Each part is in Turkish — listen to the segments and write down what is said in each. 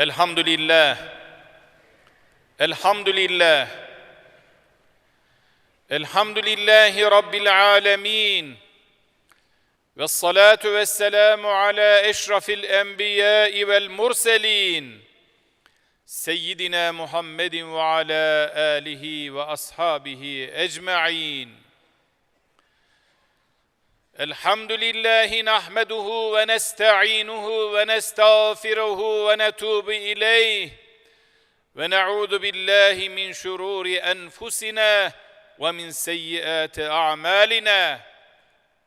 الحمد لله الحمد لله الحمد لله رب العالمين والصلاه والسلام على اشرف الانبياء والمرسلين سيدنا محمد وعلى اله واصحابه اجمعين الحمد لله نحمده ونستعينه ونستغفره ونتوب إليه ونعوذ بالله من شرور أنفسنا ومن سيئات أعمالنا.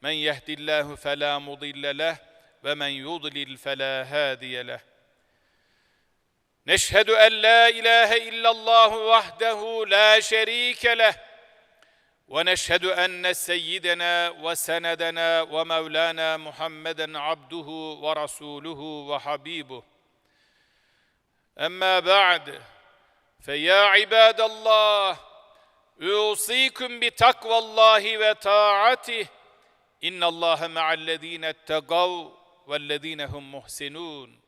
من يهد الله فلا مضل له ومن يضلل فلا هادي له. نشهد أن لا إله إلا الله وحده لا شريك له ونشهد أن سيدنا وسندنا ومولانا محمدا عبده ورسوله وحبيبه. أما بعد فيا عباد الله أوصيكم بتقوى الله وطاعته. إن الله مع الذين اتقوا والذين هم محسنون.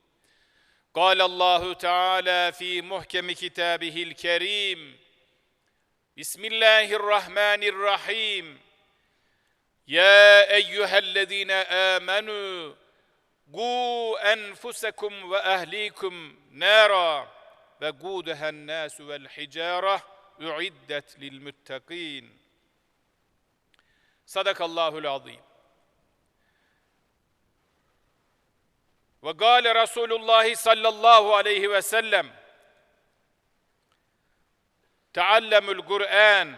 قال الله تعالى في محكم كتابه الكريم بسم الله الرحمن الرحيم يا ايها الذين امنوا قوا انفسكم واهليكم نارا وقودها الناس والحجاره اعدت للمتقين صدق الله العظيم وقال رسول الله صلى الله عليه وسلم Teallemül Kur'an.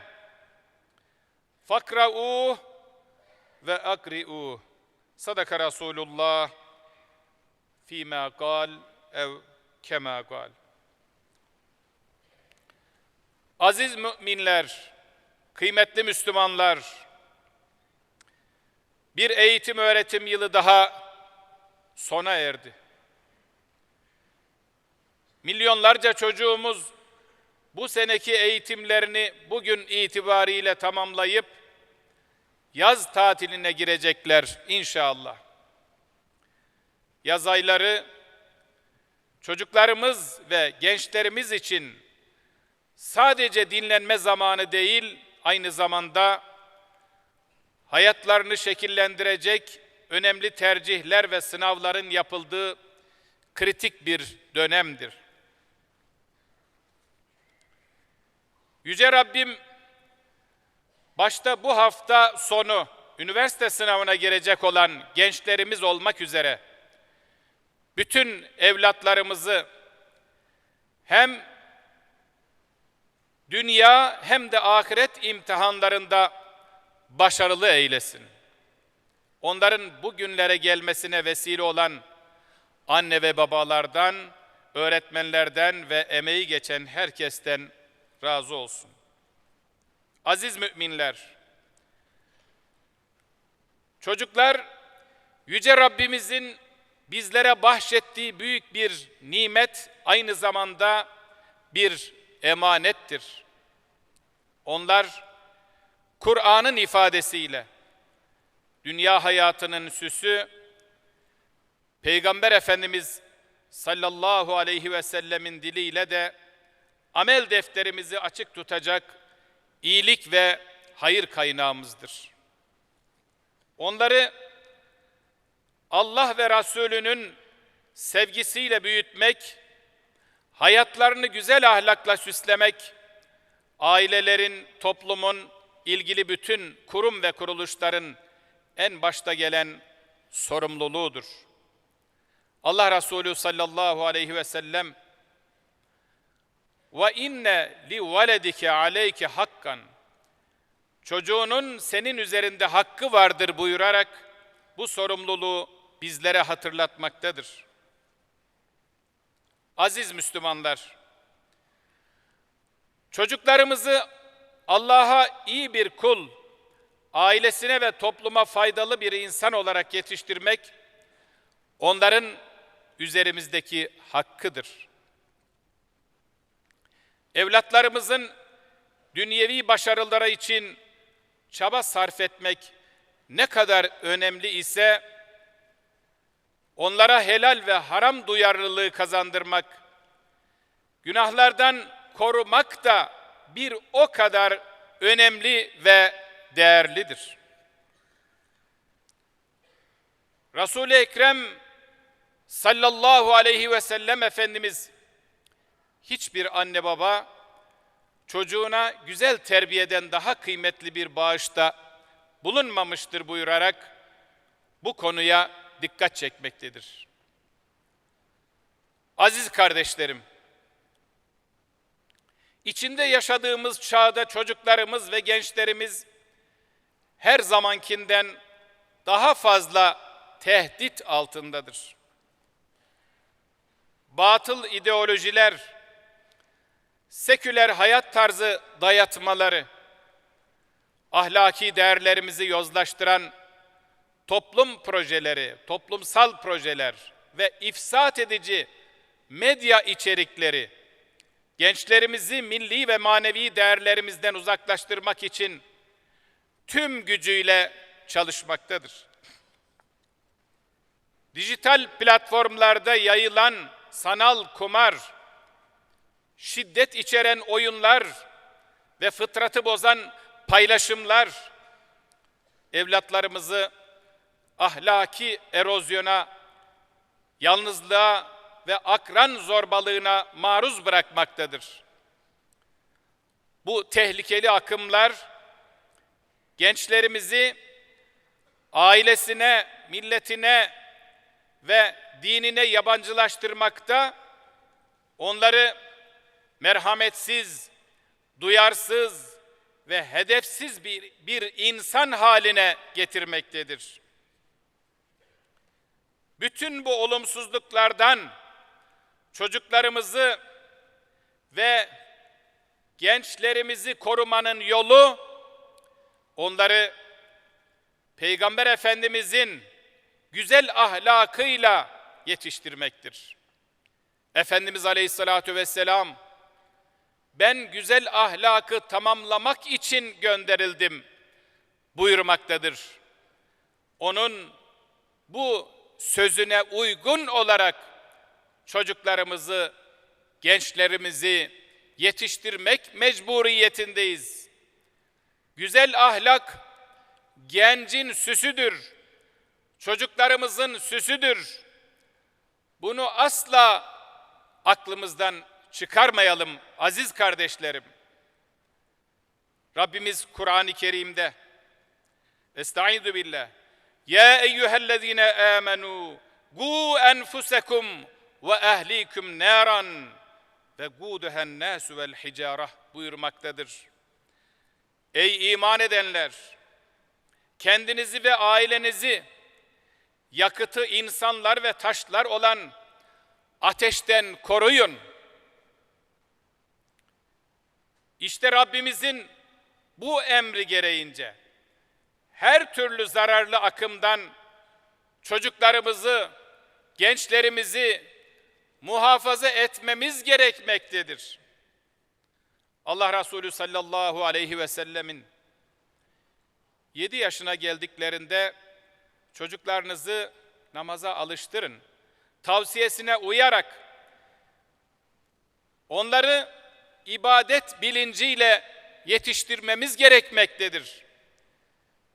Fakra'u ve akri'u. Sadaka Resulullah fîmâ kal ev kemâ kal. Aziz müminler, kıymetli Müslümanlar, bir eğitim öğretim yılı daha sona erdi. Milyonlarca çocuğumuz bu seneki eğitimlerini bugün itibariyle tamamlayıp yaz tatiline girecekler inşallah. Yaz ayları çocuklarımız ve gençlerimiz için sadece dinlenme zamanı değil, aynı zamanda hayatlarını şekillendirecek önemli tercihler ve sınavların yapıldığı kritik bir dönemdir. Yüce Rabbim başta bu hafta sonu üniversite sınavına girecek olan gençlerimiz olmak üzere bütün evlatlarımızı hem dünya hem de ahiret imtihanlarında başarılı eylesin. Onların bu günlere gelmesine vesile olan anne ve babalardan, öğretmenlerden ve emeği geçen herkesten razı olsun. Aziz müminler, çocuklar Yüce Rabbimizin bizlere bahşettiği büyük bir nimet, aynı zamanda bir emanettir. Onlar Kur'an'ın ifadesiyle dünya hayatının süsü, Peygamber Efendimiz sallallahu aleyhi ve sellemin diliyle de amel defterimizi açık tutacak iyilik ve hayır kaynağımızdır. Onları Allah ve Resulünün sevgisiyle büyütmek, hayatlarını güzel ahlakla süslemek, ailelerin, toplumun, ilgili bütün kurum ve kuruluşların en başta gelen sorumluluğudur. Allah Resulü sallallahu aleyhi ve sellem ve inne li veledike aleyke hakkan çocuğunun senin üzerinde hakkı vardır buyurarak bu sorumluluğu bizlere hatırlatmaktadır. Aziz Müslümanlar, çocuklarımızı Allah'a iyi bir kul, ailesine ve topluma faydalı bir insan olarak yetiştirmek onların üzerimizdeki hakkıdır. Evlatlarımızın dünyevi başarılara için çaba sarf etmek ne kadar önemli ise onlara helal ve haram duyarlılığı kazandırmak Günahlardan korumak da bir o kadar önemli ve değerlidir. Resul-i Ekrem sallallahu aleyhi ve sellem Efendimiz hiçbir anne baba çocuğuna güzel terbiyeden daha kıymetli bir bağışta bulunmamıştır buyurarak bu konuya dikkat çekmektedir. Aziz kardeşlerim, içinde yaşadığımız çağda çocuklarımız ve gençlerimiz her zamankinden daha fazla tehdit altındadır. Batıl ideolojiler, seküler hayat tarzı dayatmaları, ahlaki değerlerimizi yozlaştıran toplum projeleri, toplumsal projeler ve ifsat edici medya içerikleri gençlerimizi milli ve manevi değerlerimizden uzaklaştırmak için tüm gücüyle çalışmaktadır. Dijital platformlarda yayılan sanal kumar, şiddet içeren oyunlar ve fıtratı bozan paylaşımlar evlatlarımızı ahlaki erozyona, yalnızlığa ve akran zorbalığına maruz bırakmaktadır. Bu tehlikeli akımlar gençlerimizi ailesine, milletine ve dinine yabancılaştırmakta, onları merhametsiz, duyarsız ve hedefsiz bir, bir insan haline getirmektedir. Bütün bu olumsuzluklardan çocuklarımızı ve gençlerimizi korumanın yolu onları Peygamber Efendimizin güzel ahlakıyla yetiştirmektir. Efendimiz Aleyhisselatü Vesselam ben güzel ahlakı tamamlamak için gönderildim buyurmaktadır. Onun bu sözüne uygun olarak çocuklarımızı, gençlerimizi yetiştirmek mecburiyetindeyiz. Güzel ahlak gencin süsüdür. Çocuklarımızın süsüdür. Bunu asla aklımızdan çıkarmayalım aziz kardeşlerim. Rabbimiz Kur'an-ı Kerim'de Estaizu billah Ya eyyühellezine amenu gu enfusekum ve ehlikum naran ve guduhen nasu vel hicarah buyurmaktadır. Ey iman edenler! Kendinizi ve ailenizi yakıtı insanlar ve taşlar olan ateşten koruyun. İşte Rabbimizin bu emri gereğince her türlü zararlı akımdan çocuklarımızı, gençlerimizi muhafaza etmemiz gerekmektedir. Allah Resulü sallallahu aleyhi ve sellemin 7 yaşına geldiklerinde çocuklarınızı namaza alıştırın. Tavsiyesine uyarak onları ibadet bilinciyle yetiştirmemiz gerekmektedir.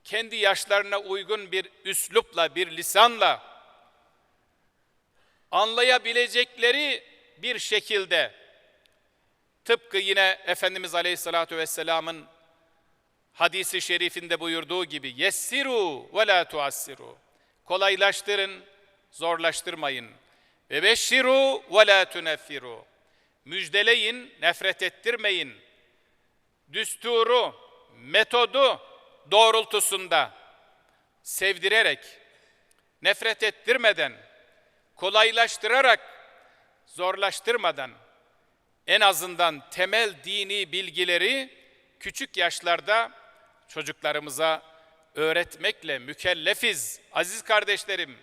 Kendi yaşlarına uygun bir üslupla, bir lisanla anlayabilecekleri bir şekilde tıpkı yine Efendimiz Aleyhisselatü Vesselam'ın hadisi şerifinde buyurduğu gibi yessiru ve la tuassiru. Kolaylaştırın zorlaştırmayın. Ve beşşiru ve la tuneffiru müjdeleyin nefret ettirmeyin düsturu metodu doğrultusunda sevdirerek nefret ettirmeden kolaylaştırarak zorlaştırmadan en azından temel dini bilgileri küçük yaşlarda çocuklarımıza öğretmekle mükellefiz. Aziz kardeşlerim,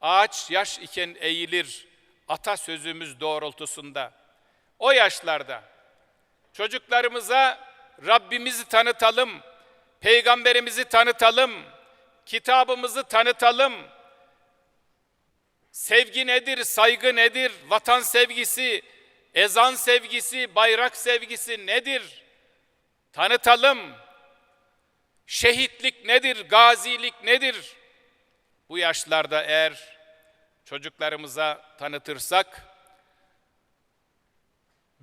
ağaç yaş iken eğilir atasözümüz doğrultusunda. O yaşlarda çocuklarımıza Rabbimizi tanıtalım, peygamberimizi tanıtalım, kitabımızı tanıtalım. Sevgi nedir, saygı nedir, vatan sevgisi, Ezan sevgisi, bayrak sevgisi nedir? Tanıtalım. Şehitlik nedir? Gazilik nedir? Bu yaşlarda eğer çocuklarımıza tanıtırsak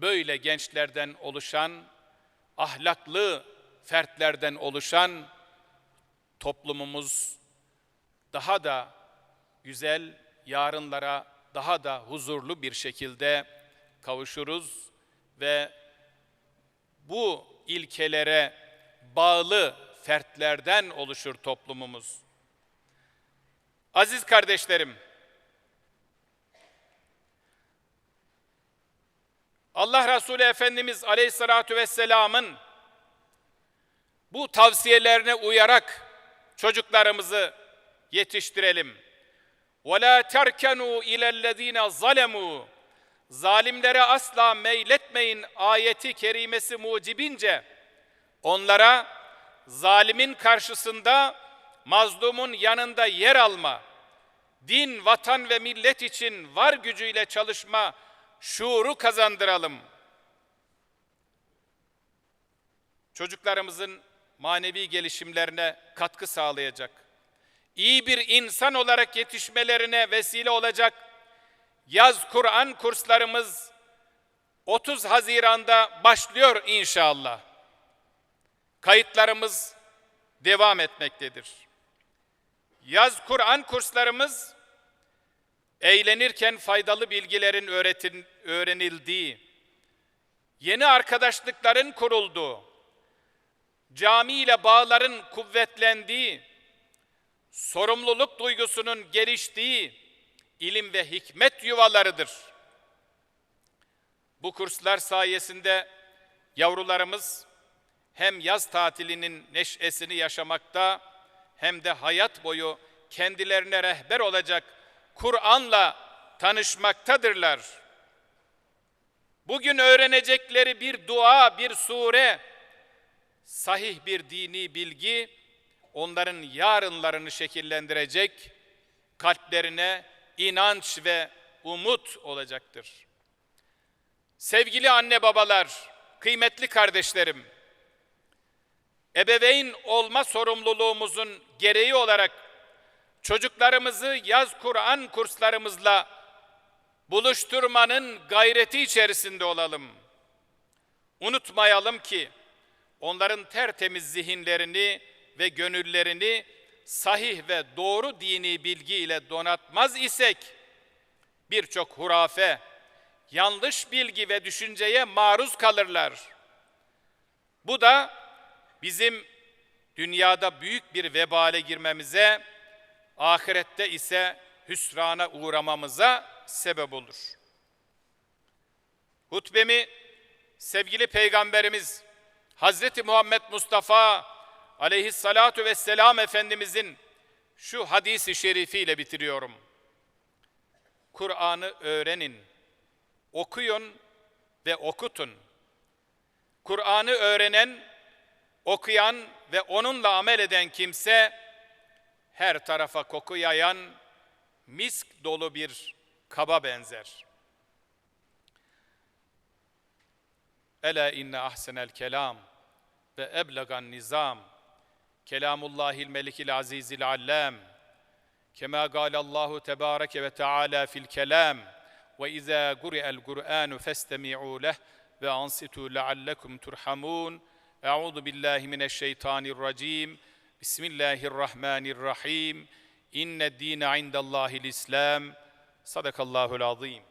böyle gençlerden oluşan, ahlaklı fertlerden oluşan toplumumuz daha da güzel yarınlara daha da huzurlu bir şekilde kavuşuruz ve bu ilkelere bağlı fertlerden oluşur toplumumuz. Aziz kardeşlerim, Allah Resulü Efendimiz Aleyhisselatü Vesselam'ın bu tavsiyelerine uyarak çocuklarımızı yetiştirelim. وَلَا تَرْكَنُوا اِلَى الَّذ۪ينَ ظَلَمُوا Zalimlere asla meyletmeyin ayeti kerimesi mucibince onlara zalimin karşısında mazlumun yanında yer alma, din, vatan ve millet için var gücüyle çalışma şuuru kazandıralım. Çocuklarımızın manevi gelişimlerine katkı sağlayacak, iyi bir insan olarak yetişmelerine vesile olacak yaz Kur'an kurslarımız 30 Haziran'da başlıyor inşallah. Kayıtlarımız devam etmektedir. Yaz Kur'an kurslarımız eğlenirken faydalı bilgilerin öğretin, öğrenildiği, yeni arkadaşlıkların kurulduğu, cami ile bağların kuvvetlendiği, sorumluluk duygusunun geliştiği ilim ve hikmet yuvalarıdır. Bu kurslar sayesinde yavrularımız hem yaz tatilinin neşesini yaşamakta hem de hayat boyu kendilerine rehber olacak Kur'an'la tanışmaktadırlar. Bugün öğrenecekleri bir dua, bir sure, sahih bir dini bilgi onların yarınlarını şekillendirecek, kalplerine inanç ve umut olacaktır. Sevgili anne babalar, kıymetli kardeşlerim, ebeveyn olma sorumluluğumuzun gereği olarak çocuklarımızı yaz Kur'an kurslarımızla buluşturmanın gayreti içerisinde olalım. Unutmayalım ki onların tertemiz zihinlerini ve gönüllerini sahih ve doğru dini bilgi ile donatmaz isek birçok hurafe, yanlış bilgi ve düşünceye maruz kalırlar. Bu da bizim dünyada büyük bir vebale girmemize, ahirette ise hüsrana uğramamıza sebep olur. Hutbemi sevgili peygamberimiz Hazreti Muhammed Mustafa aleyhissalatu vesselam Efendimizin şu hadisi şerifiyle bitiriyorum. Kur'an'ı öğrenin, okuyun ve okutun. Kur'an'ı öğrenen, okuyan ve onunla amel eden kimse her tarafa koku yayan misk dolu bir kaba benzer. Ela inne ahsenel kelam ve eblegan nizam kelamullahil melikil azizil allem kema galallahu tebareke ve teala fil kelam ve izâ guri'el kur'anu festemi'û leh ve ansitu leallekum turhamun Euzu billahi mineşşeytanirracim. Bismillahirrahmanirrahim. İnne dîne indallâhil İslam. Sadakallâhul azîm.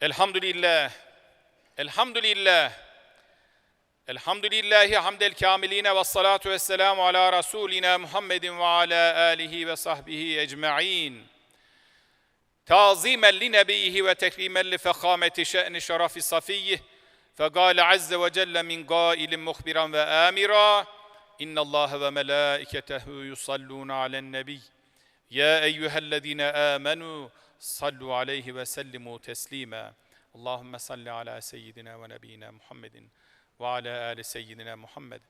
Elhamdülillah. Elhamdülillah. Elhamdülillahi hamdel kamilina ve salatu ve selamu ala Resulina Muhammedin ve ala alihi ve sahbihi. تعظيما لنبيه وتكريما لفخامة شأن شرف صفيه فقال عز وجل من قائل مخبرا وآمرا إن الله وملائكته يصلون على النبي يا أيها الذين آمنوا صلوا عليه وسلموا تسليما salli ala seyyidina ve nebiyina Muhammedin ve ala ali seyyidina Muhammed.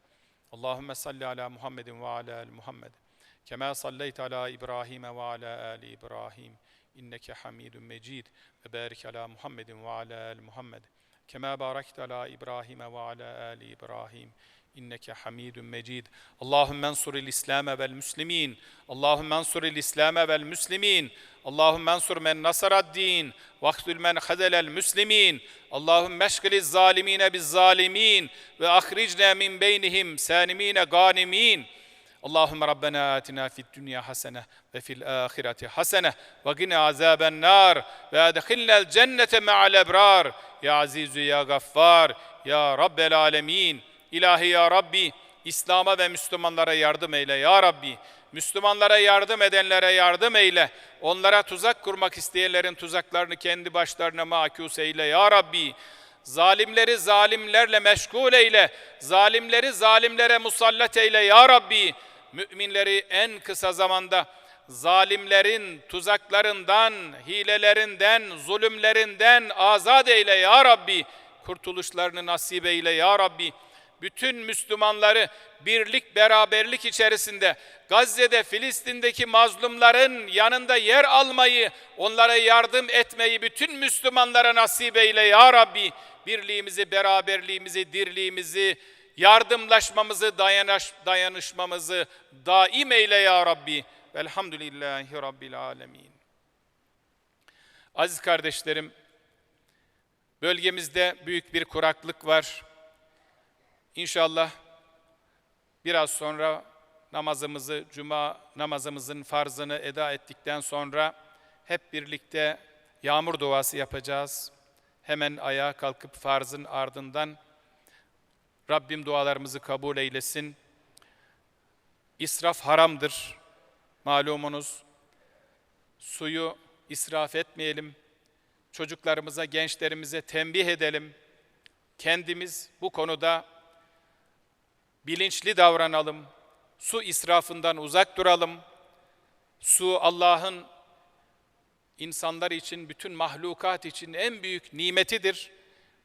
Allahumme salli ala Muhammedin ve ala al Muhammed. Kema salleyte ala İbrahim ve ala ali İbrahim. İnneke Hamidun Mecid ve barik ala Muhammedin ve ala al Muhammed. Kema barakte ala İbrahim ve ala ali İbrahim. İnneke Hamidun Mecid. Allahumme ensuril İslam ve'l Müslimin. Allahumme ensuril İslam ve'l Müslimin. Allahümme ensur men nasarad din vahdül men hadelel müslimin. Allahümme eşkiliz zalimine biz zalimin ve ahricne min beynihim sanimine ganimin. Allahümme Rabbena atina fid dünya hasene ve fil ahireti hasene ve gine azaben nar ve edhilnel cennete me'al ebrar. Ya azizü ya gaffar ya rabbel alemin. İlahi ya Rabbi İslam'a ve Müslümanlara yardım eyle ya Rabbi. Müslümanlara yardım edenlere yardım eyle. Onlara tuzak kurmak isteyenlerin tuzaklarını kendi başlarına makus eyle ya Rabbi. Zalimleri zalimlerle meşgul eyle. Zalimleri zalimlere musallat eyle ya Rabbi. Müminleri en kısa zamanda zalimlerin tuzaklarından, hilelerinden, zulümlerinden azat eyle ya Rabbi. Kurtuluşlarını nasip eyle ya Rabbi bütün Müslümanları birlik beraberlik içerisinde Gazze'de Filistin'deki mazlumların yanında yer almayı, onlara yardım etmeyi bütün Müslümanlara nasip eyle ya Rabbi. Birliğimizi, beraberliğimizi, dirliğimizi, yardımlaşmamızı, dayanış, dayanışmamızı daim eyle ya Rabbi. Velhamdülillahi Rabbil Alemin. Aziz kardeşlerim, bölgemizde büyük bir kuraklık var. İnşallah biraz sonra namazımızı, cuma namazımızın farzını eda ettikten sonra hep birlikte yağmur duası yapacağız. Hemen ayağa kalkıp farzın ardından Rabbim dualarımızı kabul eylesin. İsraf haramdır. Malumunuz. Suyu israf etmeyelim. Çocuklarımıza, gençlerimize tembih edelim. Kendimiz bu konuda bilinçli davranalım. Su israfından uzak duralım. Su Allah'ın insanlar için, bütün mahlukat için en büyük nimetidir.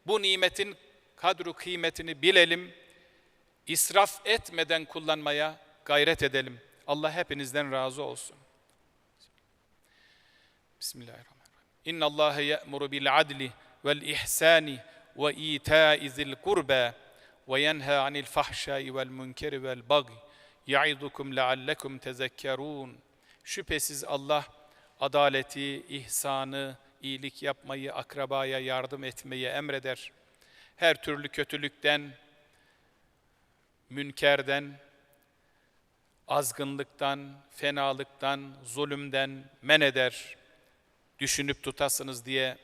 Bu nimetin kadru kıymetini bilelim. İsraf etmeden kullanmaya gayret edelim. Allah hepinizden razı olsun. Bismillahirrahmanirrahim. İnna Allah ya'muru bil adli vel ihsani ve ita'i zil kurba وينهى عن الفحشاء والمنكر والبغي يعظكم لعلكم تذكرون Şüphesiz Allah adaleti, ihsanı, iyilik yapmayı, akrabaya yardım etmeyi emreder. Her türlü kötülükten, münkerden, azgınlıktan, fenalıktan, zulümden men eder. Düşünüp tutasınız diye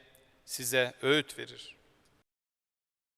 size öğüt verir.